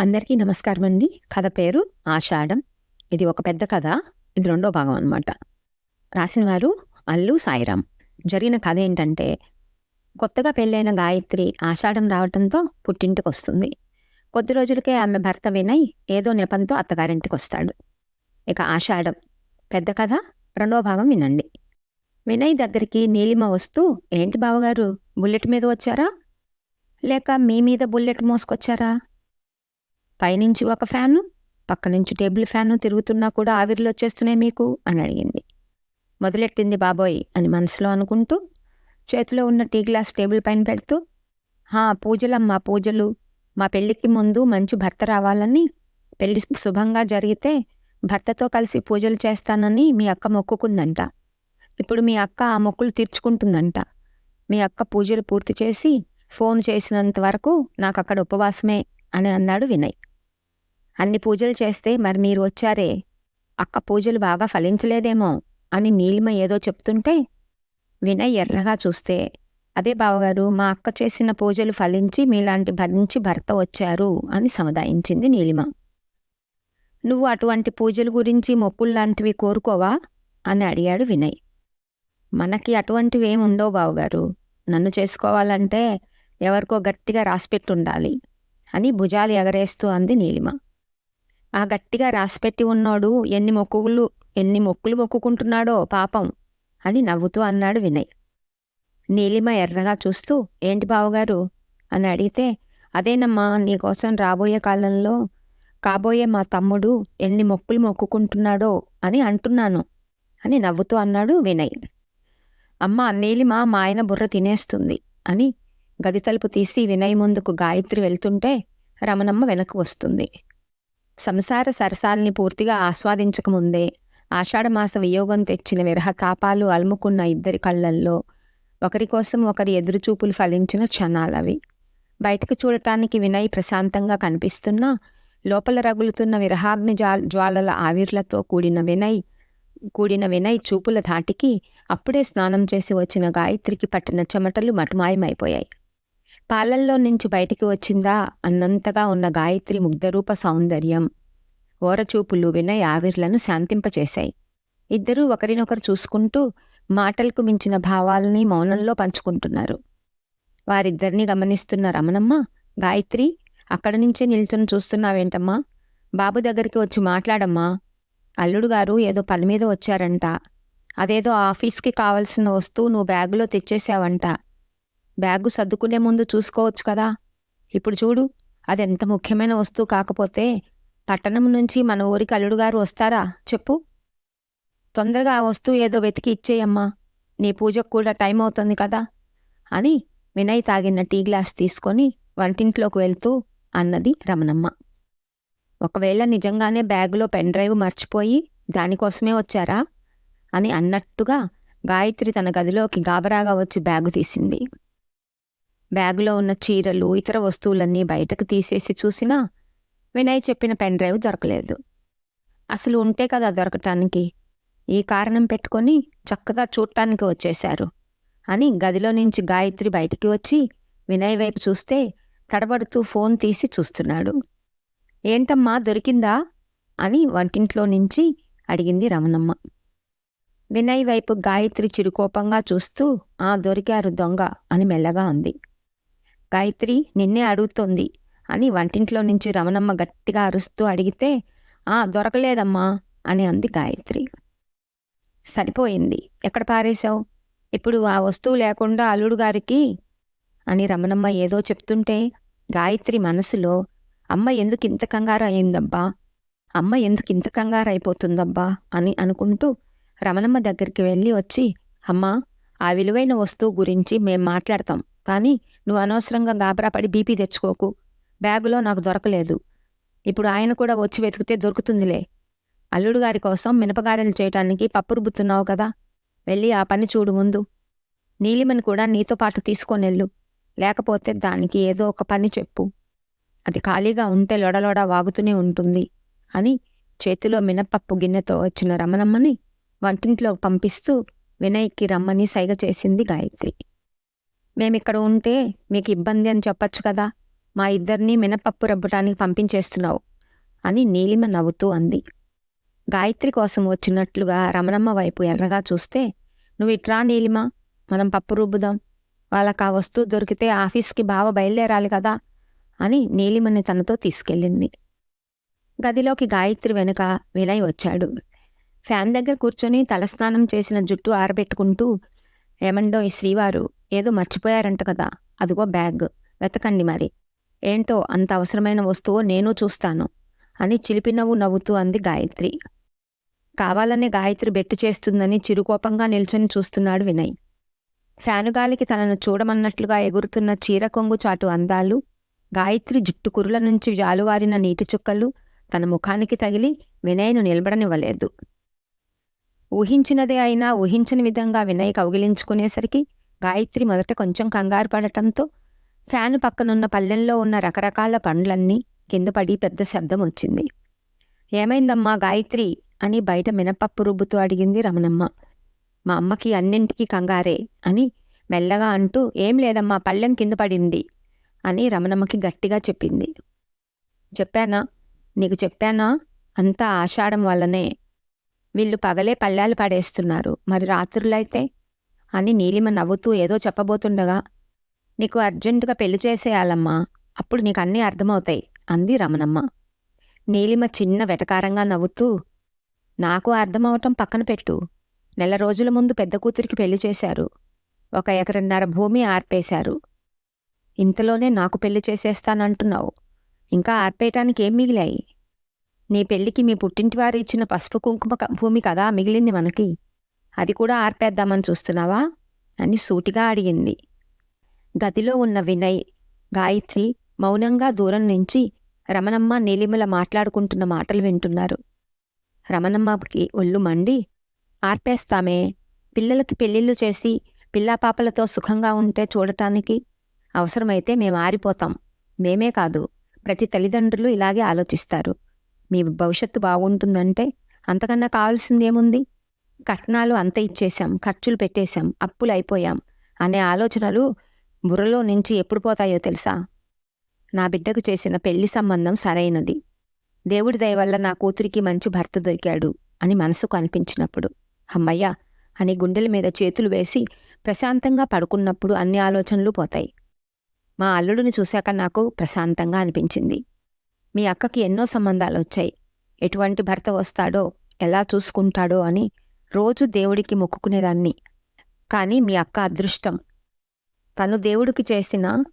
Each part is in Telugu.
అందరికీ నమస్కారం అండి. కథ పేరు ఆషాఢం. ఇది ఒక పెద్ద కథ. ఇది రెండో భాగం అన్నమాట. రాసిన వారు అల్లు సాయిరాం. జరిగిన కథ ఏంటంటే కొత్తగా పెళ్ళైన గాయత్రి ఆషాఢం రావడంతో పుట్టింటికి వస్తుంది కొద్ది రోజులకే ఆమె భర్త వినయ్ ఏదో నెపంతో అత్తగారింటికి వస్తాడు ఇక ఆషాఢం. పెద్ద కథ. రెండో భాగం వినండి. వినయ్ దగ్గరికి నీలిమ వస్తూ ఏంటి బావగారు బుల్లెట్ మీద వచ్చారా? లేక మీ మీద బుల్లెట్ మోసుకొచ్చారా? పైనుంచి ఒక ఫ్యాను పక్క నుంచి టేబుల్ ఫ్యాను తిరుగుతున్నా కూడా ఆవిర్లు వచ్చేస్తున్నాయి మీకు? అని అడిగింది. మొదలెట్టింది బాబోయ్? అని మనసులో అనుకుంటూ చేతిలో ఉన్న టీ గ్లాస్ టేబుల్ పైన పెడుతూ హా పూజలమ్మా పూజలు. మా పెళ్ళికి ముందు మంచి భర్త రావాలని పెళ్ళి శుభంగా జరిగితే భర్తతో కలిసి పూజలు చేస్తానని మీ అక్క మొక్కుకుందంట. ఇప్పుడు మీ అక్క ఆ మొక్కులు తీర్చుకుంటుందంట. మీ అక్క పూజలు పూర్తి చేసి ఫోన్ చేసినంత వరకు నాకు అక్కడ ఉపవాసమే. అని అన్నాడు వినయ్. అన్ని పూజలు చేస్తే మరి మీరు వచ్చారే? అక్క పూజలు బాగా ఫలించలేదేమో అని నీలిమ ఏదో చెప్తుంటే వినయ్ ఎర్రగా చూస్తే అదే బావగారు మా అక్క చేసిన పూజలు ఫలించి మీలాంటి భరించి భర్త వచ్చారు అని సముదాయించింది నీలిమ. నువ్వు అటువంటి పూజల గురించి మొప్పుల్లాంటివి కోరుకోవా? అని అడిగాడు వినయ్. మనకి అటువంటివి ఏమి ఉండవు బావగారు. నన్ను చేసుకోవాలంటే ఎవరికో గట్టిగా రాసిపెట్టుండాలి. అని భుజాలు ఎగరేస్తూ అంది నీలిమ. ఆ గట్టిగా రాసిపెట్టి ఉన్నోడు ఎన్ని మొక్కులు ఎన్ని మొక్కులు మొక్కుకుంటున్నాడో పాపం అని నవ్వుతూ అన్నాడు వినయ్. నీలిమ ఎర్రగా చూస్తూ ఏంటి బావగారు? అని అడిగితే అదేనమ్మా నీకోసం రాబోయే కాలంలో కాబోయే మా తమ్ముడు ఎన్ని మొక్కులు మొక్కుకుంటున్నాడో అని అంటున్నాను అని నవ్వుతూ అన్నాడు వినయ్. అమ్మ నీలిమ మా ఆయన బుర్ర తినేస్తుంది అని గది తలుపు తీసి వినయ్ ముందుకు గాయత్రి వెళ్తుంటే రమణమ్మ వెనక్కు వస్తుంది. సంసార సరసాలని పూర్తిగా ఆస్వాదించకముందే ఆషాఢమాస వియోగం తెచ్చిన విరహ తాపాలు అలుముకున్న ఇద్దరి కళ్ళల్లో ఒకరి కోసం ఒకరి ఎదురుచూపులు ఫలించిన క్షణాలవి బయటకు చూడటానికి వినయ్ ప్రశాంతంగా కనిపిస్తున్నా లోపల రగులుతున్న విరహాగ్ని జ్వాలల ఆవిర్లతో కూడిన వినయ్ కూడిన వినయ్ చూపుల ధాటికి అప్పుడే స్నానం చేసి వచ్చిన గాయత్రికి పట్టిన చెమటలు మటుమాయమైపోయాయి. పాలల్లో నుంచి బయటికి వచ్చిందా అన్నంతగా ఉన్న గాయత్రి ముగ్ధరూప సౌందర్యం. ఓరచూపులు వినయ్ ఆవిర్లను శాంతింపచేశాయి. ఇద్దరూ ఒకరినొకరు చూసుకుంటూ మాటలకు మించిన భావాలని మౌనంలో పంచుకుంటున్నారు. వారిద్దరిని గమనిస్తున్న రమణమ్మ గాయత్రి అక్కడి నుంచే నిల్చొని చూస్తున్నావేంటమ్మా? బాబు దగ్గరికి వచ్చి మాట్లాడమ్మా. అల్లుడు గారు ఏదో పని మీద వచ్చారంట. అదేదో ఆఫీస్కి కావలసిన వస్తువు నువ్వు బ్యాగులో తెచ్చేసావంట బ్యాగు సర్దుకునే ముందు చూసుకోవచ్చు కదా. ఇప్పుడు చూడు అది ఎంత ముఖ్యమైన వస్తువు కాకపోతే పట్టణం నుంచి మన ఊరికి అల్లుడుగారు వస్తారా? చెప్పు. తొందరగా ఆ వస్తువు ఏదో వెతికి ఇచ్చేయమ్మా. నీ పూజకు కూడా టైం అవుతుంది కదా. అని వినయ్ తాగిన టీ గ్లాస్ తీసుకొని వంటింట్లోకి వెళ్తూ అన్నది రమణమ్మ. ఒకవేళ నిజంగానే బ్యాగులో పెన్ డ్రైవ్ మర్చిపోయి దానికోసమే వచ్చారా? అని అన్నట్టుగా గాయత్రి తన గదిలోకి గాబరాగా వచ్చి బ్యాగు తీసింది. బ్యాగులో ఉన్న చీరలు ఇతర వస్తువులన్నీ బయటకు తీసేసి చూసినా వినయ్ చెప్పిన పెన్ డ్రైవ్ దొరకలేదు. అసలు ఉంటే కదా దొరకటానికి. ఈ కారణం పెట్టుకొని చక్కగా చూడటానికి వచ్చేశారు అని గదిలో నుంచి గాయత్రి బయటికి వచ్చి వినయ్ వైపు చూస్తే తడబడుతూ ఫోన్ తీసి చూస్తున్నాడు. ఏంటమ్మా దొరికిందా? అని వంటింట్లో నుంచి అడిగింది రమణమ్మ. వినయ్ వైపు గాయత్రి చిరుకోపంగా చూస్తూ ఆ దొరికారు దొంగ అని మెల్లగా అంది. గాయత్రి నిన్నే అడుగుతోంది అని వంటింట్లో నుంచి రమణమ్మ గట్టిగా అరుస్తూ అడిగితే ఆ దొరకలేదమ్మా అని అంది గాయత్రి. సరిపోయింది. ఎక్కడ పారేశావు? ఇప్పుడు ఆ వస్తువు లేకుండా అల్లుడు గారికి అని రమణమ్మ ఏదో చెప్తుంటే గాయత్రి మనసులో అమ్మ ఎందుకు ఇంత కంగారు అయిందబ్బా అమ్మ ఎందుకు ఇంత కంగారు అయిపోతుందబ్బా అని అనుకుంటూ రమణమ్మ దగ్గరికి వెళ్ళి వచ్చి అమ్మా ఆ విలువైన వస్తువు గురించి మేం మాట్లాడతాం. కానీ నువ్వు అనవసరంగా గాబరాపడి బీపీ తెచ్చుకోకు. బ్యాగులో నాకు దొరకలేదు. ఇప్పుడు ఆయన కూడా వచ్చి వెతికితే దొరుకుతుందిలే. అల్లుడు గారి కోసం మినపగారెలు చేయటానికి పప్పు రుబ్బుతున్నావు కదా. వెళ్ళి ఆ పని చూడు ముందు. నీలిమని కూడా నీతో పాటు తీసుకొనెళ్ళు. లేకపోతే దానికి ఏదో ఒక పని చెప్పు. అది ఖాళీగా ఉంటే లొడలొడ వాగుతూనే ఉంటుంది అని చేతిలో మినపప్పు గిన్నెతో వచ్చిన రమణమ్మని వంటింట్లోకి పంపిస్తూ వినయ్కి రమ్మని సైగ చేసింది గాయత్రి. మేమిక్కడ ఉంటే మీకు ఇబ్బంది అని చెప్పచ్చు కదా. మా ఇద్దరిని మినపప్పు రబ్బటానికి పంపించేస్తున్నావు అని నీలిమ నవ్వుతూ అంది. గాయత్రి కోసం వచ్చినట్లుగా రమణమ్మ వైపు ఎర్రగా చూస్తే నువ్వు ఇట్రా నీలిమ మనం పప్పు రుబ్బుదాం. వాళ్ళకి ఆ వస్తువు దొరికితే ఆఫీస్కి బావ బయలుదేరాలి కదా అని నీలిమని తనతో తీసుకెళ్ళింది. గదిలోకి గాయత్రి వెనుక వినయ్ వచ్చాడు. ఫ్యాన్ దగ్గర కూర్చొని తలస్నానం చేసిన జుట్టు ఆరబెట్టుకుంటూ ఏమండో ఈ శ్రీవారు ఏదో మర్చిపోయారంట కదా అదిగో బ్యాగ్ వెతకండి మరి. ఏంటో అంత అవసరమైన వస్తువు నేను చూస్తాను అని చిలిపి నవ్వు నవ్వుతూ అంది గాయత్రి. కావాలనే గాయత్రి బెట్టు చేస్తుందని చిరుకోపంగా నిల్చొని చూస్తున్నాడు వినయ్. ఫ్యాను గాలికి తనను చూడమన్నట్లుగా ఎగురుతున్న చీర కొంగు చాటు అందాలు గాయత్రి జుట్టు కురుల నుంచి జాలువారిన నీటి చుక్కలు తన ముఖానికి తగిలి వినయ్ను నిలబడనివ్వలేదు. ఊహించినదే అయినా ఊహించని విధంగా వినయ్ కౌగిలించుకునేసరికి గాయత్రి మొదట కొంచెం కంగారు పడటంతో ఫ్యాను పక్కనున్న పల్లెల్లో ఉన్న రకరకాల పండ్లన్నీ కింద పడి పెద్ద శబ్దం వచ్చింది. ఏమైందమ్మా గాయత్రి? అని బయట మినపప్పు రుబ్బుతూ అడిగింది రమణమ్మ. మా అమ్మకి అన్నింటికీ కంగారే అని మెల్లగా అంటూ ఏం లేదమ్మా పళ్ళెం కింద పడింది అని రమణమ్మకి గట్టిగా చెప్పింది. చెప్పానా? నీకు చెప్పానా? అంతా ఆషాఢం వల్లనే వీళ్ళు పగలే పల్లాలు పడేస్తున్నారు. మరి రాత్రులైతే? అని నీలిమ నవ్వుతూ ఏదో చెప్పబోతుండగా నీకు అర్జెంటుగా పెళ్ళి చేసేయాలమ్మా. అప్పుడు నీకు అన్నీ అర్థమవుతాయి అంది రమణమ్మ. నీలిమ చిన్న వెటకారంగా నవ్వుతూ నాకు అర్థమవటం పక్కన పెట్టు. నెల రోజుల ముందు పెద్ద కూతురికి పెళ్ళి చేశారు. ఒక ఎకరన్నర భూమి ఆర్పేశారు. ఇంతలోనే నాకు పెళ్ళి చేసేస్తానంటున్నావు. ఇంకా ఆర్పేయటానికి ఏం మిగిలాయి? నీ పెళ్ళికి మీ పుట్టింటి వారు ఇచ్చిన పసుపు కుంకుమ భూమి కదా మిగిలింది మనకి. అది కూడా ఆర్పేద్దామని చూస్తున్నావా? అని సూటిగా అడిగింది. గదిలో ఉన్న వినయ్ గాయత్రి మౌనంగా దూరం నుంచి రమణమ్మ నీలిమల మాట్లాడుకుంటున్న మాటలు వింటున్నారు. రమణమ్మకి ఒళ్ళు మండి ఆర్పేస్తామే పిల్లలకి పెళ్ళిళ్ళు చేసి పిల్లాపాపలతో సుఖంగా ఉంటే చూడటానికి అవసరమైతే మేము ఆరిపోతాం మేమే కాదు ప్రతి తల్లిదండ్రులు ఇలాగే ఆలోచిస్తారు. మీ భవిష్యత్తు బాగుంటుందంటే అంతకన్నా కావాల్సిందేముంది కట్నాలు అంత ఇచ్చేశాం ఖర్చులు పెట్టేశాం అప్పులు అయిపోయాం అనే ఆలోచనలు బుర్రలో నుంచి ఎప్పుడు పోతాయో తెలుసా? నా బిడ్డకు చేసిన పెళ్ళి సంబంధం సరైనది. దేవుడి దయ వల్ల నా కూతురికి మంచి భర్త దొరికాడు అని మనసుకు అనిపించినప్పుడు. అమ్మయ్యా అని గుండెల మీద చేతులు వేసి ప్రశాంతంగా పడుకున్నప్పుడు అన్ని ఆలోచనలు పోతాయి. మా అల్లుడిని చూశాక నాకు ప్రశాంతంగా అనిపించింది. మీ అక్కకి ఎన్నో సంబంధాలు వచ్చాయి. ఎటువంటి భర్త వస్తాడో ఎలా చూసుకుంటాడో అని రోజు దేవుడికి మొక్కుకునేదాన్ని. కానీ మీ అక్క అదృష్టం. తను దేవుడికి చేసిన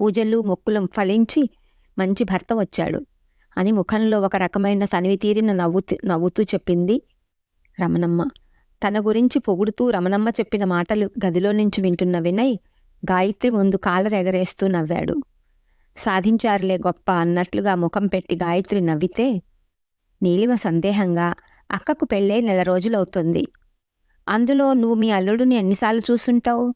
పూజలు మొక్కులు ఫలించి మంచి భర్త వచ్చాడు అని ముఖంలో ఒక రకమైన తనివి తీరిన నవ్వుతూ నవ్వుతూ చెప్పింది రమణమ్మ. తన గురించి పొగుడుతూ రమణమ్మ చెప్పిన మాటలు గదిలో నుంచి వింటున్న వినయ్ గాయత్రి ముందు కాలరెగరేస్తూ నవ్వాడు. సాధించారులే గొప్ప అన్నట్లుగా ముఖం పెట్టి గాయత్రి నవ్వితే నీలిమ సందేహంగా అక్కకు పెళ్ళే నెల రోజులవుతుంది. అందులో నువ్వు మీ అల్లుడిని ఎన్నిసార్లు చూసుంటావు?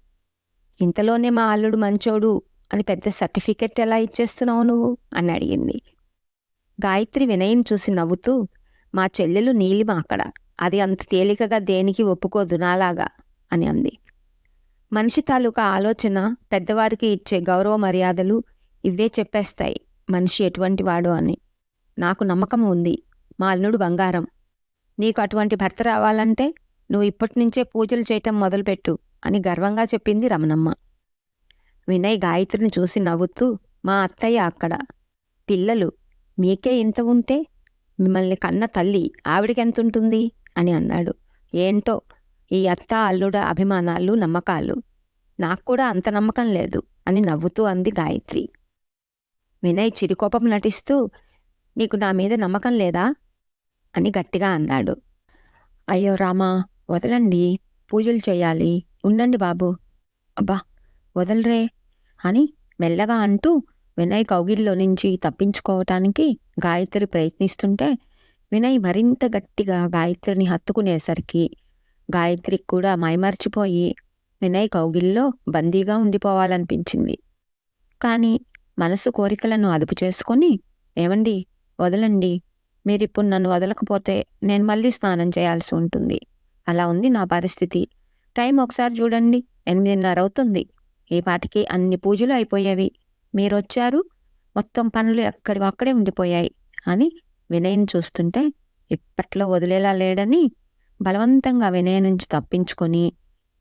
ఇంతలోనే మా అల్లుడు మంచోడు అని పెద్ద సర్టిఫికెట్ ఎలా ఇచ్చేస్తున్నావు నువ్వు? అని అడిగింది. గాయత్రి వినయం చూసి నవ్వుతూ మా చెల్లెలు నీలిమ అక్కడ. అది అంత తేలికగా దేనికి ఒప్పుకోదు నాలాగా అని అంది. మనిషి తాలూకా ఆలోచన పెద్దవారికి ఇచ్చే గౌరవ మర్యాదలు ఇవే చెప్పేస్తాయి మనిషి ఎటువంటి వాడు అని. నాకు నమ్మకం ఉంది. మా అల్లుడు బంగారం. నీకు అటువంటి భర్త రావాలంటే నువ్వు ఇప్పటి నుంచే పూజలు చేయటం మొదలుపెట్టు అని గర్వంగా చెప్పింది రమణమ్మ. వినయ్ గాయత్రిని చూసి నవ్వుతూ మా అత్తయ్య అక్కడ. పిల్లలు మీకే ఇంత ఉంటే మిమ్మల్ని కన్న తల్లి ఆవిడికెంతుంటుంది అని అన్నాడు. ఏంటో ఈ అత్త అల్లుడ అభిమానాలు నమ్మకాలు. నాకు కూడా అంత నమ్మకం లేదు అని నవ్వుతూ అంది గాయత్రి. వినయ్ చిరుకోపం నటిస్తూ నీకు నా మీద నమ్మకం లేదా? అని గట్టిగా అన్నాడు అయ్యో రామా వదలండి. పూజలు చేయాలి. ఉండండి బాబు. అబ్బా వదలరే అని మెల్లగా అంటూ వినయ్ కౌగిల్లో నుంచి తప్పించుకోవటానికి గాయత్రి ప్రయత్నిస్తుంటే వినయ్ మరింత గట్టిగా గాయత్రిని హత్తుకునేసరికి గాయత్రి కూడా మైమర్చిపోయి వినయ్ కౌగిల్లో బందీగా ఉండిపోవాలనిపించింది. కానీ మనసు కోరికలను అదుపు చేసుకొని ఏమండి వదలండి. మీరిప్పుడు నన్ను వదలకపోతే నేను మళ్ళీ స్నానం చేయాల్సి ఉంటుంది. అలా ఉంది నా పరిస్థితి. టైం ఒకసారి చూడండి. ఎనిమిదిన్నర అవుతుంది. ఈ పాటికి అన్ని పూజలు అయిపోయేవి. మీరొచ్చారు. మొత్తం పనులు ఎక్కడి అక్కడే ఉండిపోయాయి అని వినయని చూస్తుంటే ఇప్పట్లో వదిలేలా లేడని బలవంతంగా వినయ నుంచి తప్పించుకొని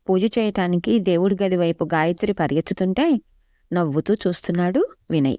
పూజ చేయటానికి దేవుడి గది వైపు గాయత్రి పరిగెత్తుతుంటే నవ్వుతూ చూస్తున్నాడు వినయ్.